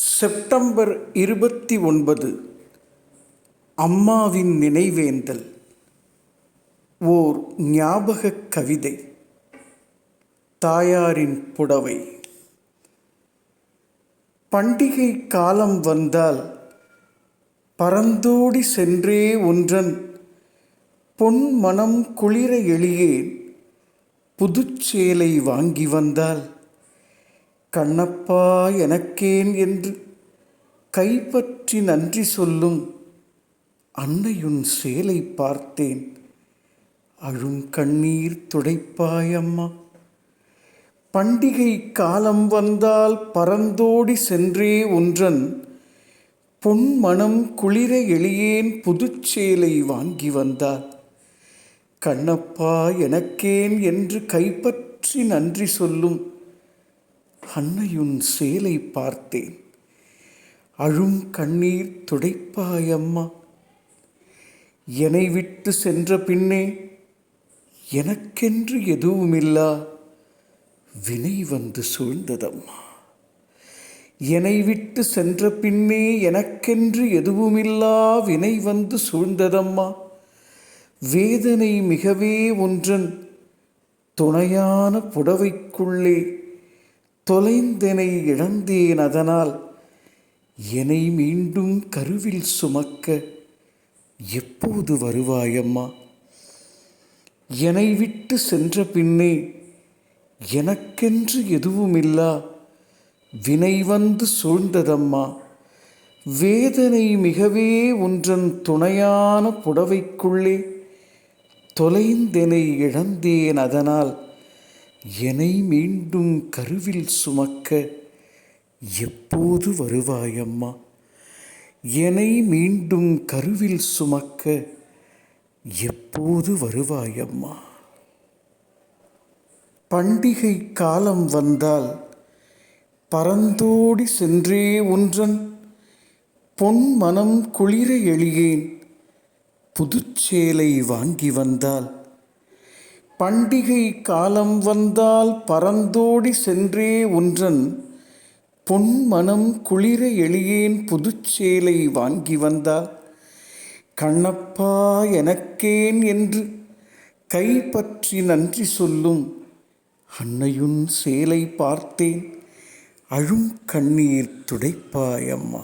September இருபத்தி ஒன்பது அம்மாவின் நினைவேந்தல் ஓர் ஞாபகக் கவிதை தாயாரின் புடவை. பண்டிகை காலம் வந்தால் பறந்தோடி சென்றே ஒன்றன் பொன் மனம் குளிர எளியேன் புதுச்சேலை வாங்கி வந்தால் கண்ணப்பா எனக்கேன் என்று கைப்பற்றி நன்றி சொல்லும் அன்னையுன் சேலை பார்த்தேன். அழும் கண்ணீர் துடைப்பாய் அம்மா பண்டிகை காலம் வந்தால் பறந்தோடி சென்றே ஒன்றன். பொன் குளிர எளியேன் புதுச்சேலை வாங்கி வந்தால் கண்ணப்பா எனக்கேன் என்று கைப்பற்றி நன்றி சொல்லும் அன்னையுன் சேலை பார்த்தேன். அழும் கண்ணீர் துடைப்பாயம்மா. என்னை விட்டு சென்ற பின்னே எனக்கென்று எதுவுமில்லா. வினை வந்து சூழ்ந்ததம்மா. என்னை விட்டு சென்ற பின்னே எனக்கென்று எதுவுமில்லா. வினை வந்து சூழ்ந்ததம்மா. வேதனை மிகவே ஒன்றன். துணையான புடவைக்குள்ளே தொலைந்தெனை இழந்தேன் அதனால் என்னை மீண்டும் கருவில் சுமக்க எப்போது வருவாயம்மா? என்னை விட்டு சென்ற பின்னே எனக்கென்று எதுவுமில்லா? வினை வந்து சூழ்ந்ததம்மா. வேதனை மிகவே ஒன்றன் துணையான புடவைக்குள்ளே தொலைந்தெனை இழந்தேன் அதனால் என்னை மீண்டும் கருவில் சுமக்க எப்போது வருவாயம்மா? என்னை மீண்டும் கருவில் சுமக்க எப்போது வருவாயம்மா? பண்டிகை காலம் வந்தால் பறந்தோடி சென்றே ஒன்றன் பொன் மனம் குளிர எளியேன் புதுச்சேலை வாங்கி வந்தால் பண்டிகை காலம் வந்தால் பறந்தோடி சென்றே ஒன்றன். பொன் மனம் குளிர எளியேன் புதுச்சேலை வாங்கி வந்தால் கண்ணப்பா எனக்கேன் என்று கைப்பற்றி நன்றி சொல்லும் அன்னையுன் சேலை பார்த்தேன். அழும் கண்ணீர் துடைப்பாயம்மா.